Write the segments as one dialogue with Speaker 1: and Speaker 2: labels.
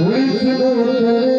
Speaker 1: વિષ્ણુ કરે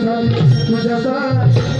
Speaker 1: तुझ्या तुझ्या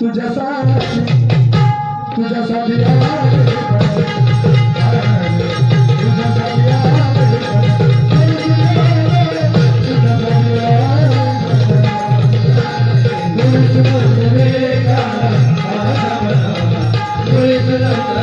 Speaker 1: तुझ्यासाठी तुझ्यासाठी तुझ्यासाठी Thank you.